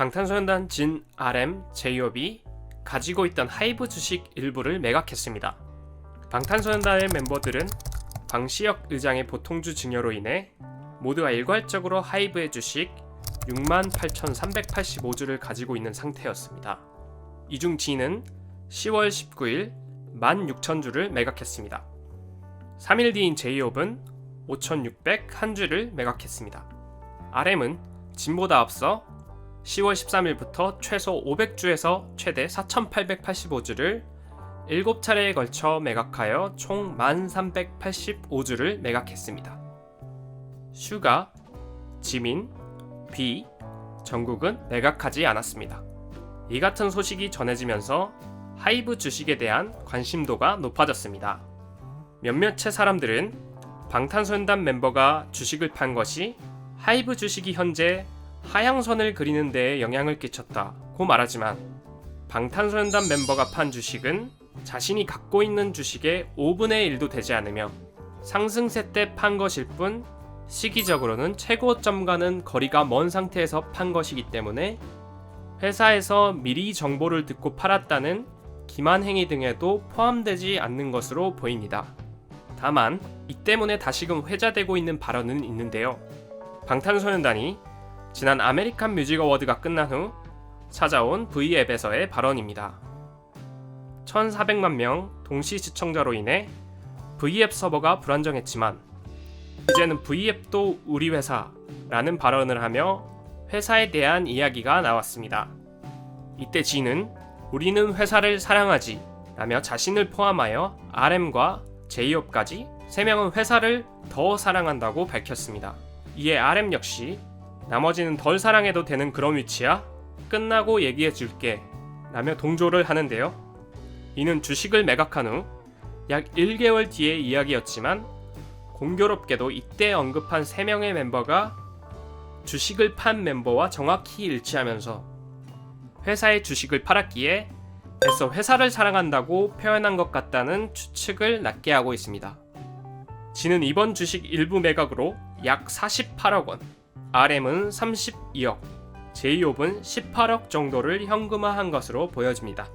방탄소년단 진, RM, 제이홉이 가지고 있던 하이브 주식 일부를 매각했습니다. 방탄소년단의 멤버들은 방시혁 의장의 보통주 증여로 인해 모두가 일괄적으로 하이브의 주식 68,385주를 가지고 있는 상태였습니다. 이중 진은 10월 19일 16,000주를 매각했습니다. 3일 뒤인 제이홉은 5,601주를 매각했습니다. RM은 진보다 앞서 10월 13일부터 최소 500주에서 최대 4,885주를 7차례에 걸쳐 매각하여 총 1,385주를 매각했습니다. 슈가, 지민, 비, 정국은 매각하지 않았습니다. 이 같은 소식이 전해지면서 하이브 주식에 대한 관심도가 높아졌습니다. 몇몇의 사람들은 방탄소년단 멤버가 주식을 판 것이 하이브 주식이 현재 하향선을 그리는 데에 영향을 끼쳤다고 말하지만 방탄소년단 멤버가 판 주식은 자신이 갖고 있는 주식의 5분의 1도 되지 않으며 상승세 때 판 것일 뿐 시기적으로는 최고점과는 거리가 먼 상태에서 판 것이기 때문에 회사에서 미리 정보를 듣고 팔았다는 기만 행위 등에도 포함되지 않는 것으로 보입니다. 다만 이 때문에 다시금 회자되고 있는 발언은 있는데요. 방탄소년단이 지난 아메리칸 뮤직 어워드가 끝난 후 찾아온 V앱에서의 발언입니다. 1,400만 명 동시 시청자로 인해 V앱 서버가 불안정했지만 이제는 V앱도 우리 회사라는 발언을 하며 회사에 대한 이야기가 나왔습니다. 이때 G는 우리는 회사를 사랑하지 라며 자신을 포함하여 RM과 제이홉까지 3명은 회사를 더 사랑한다고 밝혔습니다. 이에 RM 역시 나머지는 덜 사랑해도 되는 그런 위치야? 끝나고 얘기해 줄게 라며 동조를 하는데요. 이는 주식을 매각한 후 약 1개월 뒤의 이야기였지만 공교롭게도 이때 언급한 3명의 멤버가 주식을 판 멤버와 정확히 일치하면서 회사의 주식을 팔았기에 애써 회사를 사랑한다고 표현한 것 같다는 추측을 낳게 하고 있습니다. 지는 이번 주식 일부 매각으로 약 48억 원, RM은 32억, 제이홉은 18억 정도를 현금화한 것으로 보여집니다.